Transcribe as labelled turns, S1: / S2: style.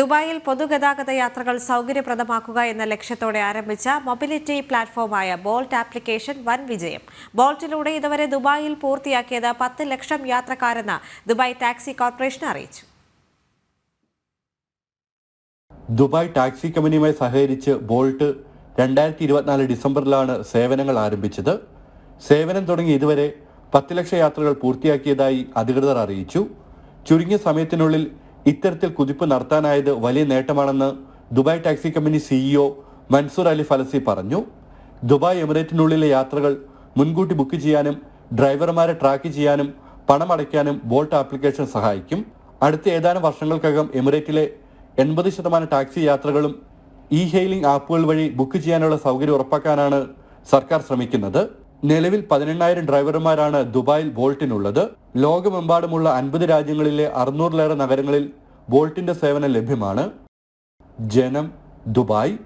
S1: ദുബായിൽ പൊതുഗതാഗത യാത്രകൾ സൗകര്യപ്രദമാക്കുക എന്ന ലക്ഷ്യത്തോടെ ആരംഭിച്ച മൊബിലിറ്റി പ്ലാറ്റ്ഫോമായ ബോൾട്ട് ആപ്ലിക്കേഷൻ വൻ വിജയം. ബോൾട്ടിലൂടെ ഇതുവരെ ദുബായിൽ പൂർത്തിയാക്കിയത് പത്ത് ലക്ഷം യാത്രക്കാരെന്ന് ദുബായ് ടാക്സി കോർപ്പറേഷൻ അറിയിച്ചു.
S2: ദുബായ് ടാക്സി കമ്പനിയുമായി സഹകരിച്ച് ബോൾട്ട് രണ്ടായിരത്തി ഇരുപത്തിനാല് ഡിസംബറിലാണ് സേവനങ്ങൾ ആരംഭിച്ചത്. സേവനം തുടങ്ങി ഇതുവരെ പത്ത് ലക്ഷം യാത്രകൾ പൂർത്തിയാക്കിയതായി അധികൃതർ അറിയിച്ചു. ചുരുങ്ങിയ സമയത്തിനുള്ളിൽ ഇത്തരത്തിൽ കുതിപ്പ് നടത്താനായത് വലിയ നേട്ടമാണെന്ന് Dubai taxi company CEO Mansoor Ali Falasi പറഞ്ഞു. ദുബായ് എമിറേറ്റിനുള്ളിലെ യാത്രകൾ മുൻകൂട്ടി ബുക്ക് ചെയ്യാനും ഡ്രൈവർമാരെ ട്രാക്ക് ചെയ്യാനും പണമടയ്ക്കാനും ബോൾട്ട് ആപ്ലിക്കേഷൻ സഹായിക്കും. അടുത്ത ഏതാനും വർഷങ്ങൾക്കകം എമിറേറ്റിലെ എൺപത് ശതമാനം ടാക്സി യാത്രകളും ഇ ഹെയിലിംഗ് ആപ്പുകൾ വഴി ബുക്ക് ചെയ്യാനുള്ള സൗകര്യം ഉറപ്പാക്കാനാണ് സർക്കാർ ശ്രമിക്കുന്നത്. നിലവിൽ പതിനെണ്ണായിരം ഡ്രൈവർമാരാണ് ദുബായിൽ ബോൾട്ടിനുള്ളത്. ലോകമെമ്പാടുമുള്ള അൻപത് രാജ്യങ്ങളിലെ അറുന്നൂറിലേറെ നഗരങ്ങളിൽ ബോൾട്ടിന്റെ സേവനം ലഭ്യമാണ്. ജനം ദുബായ്.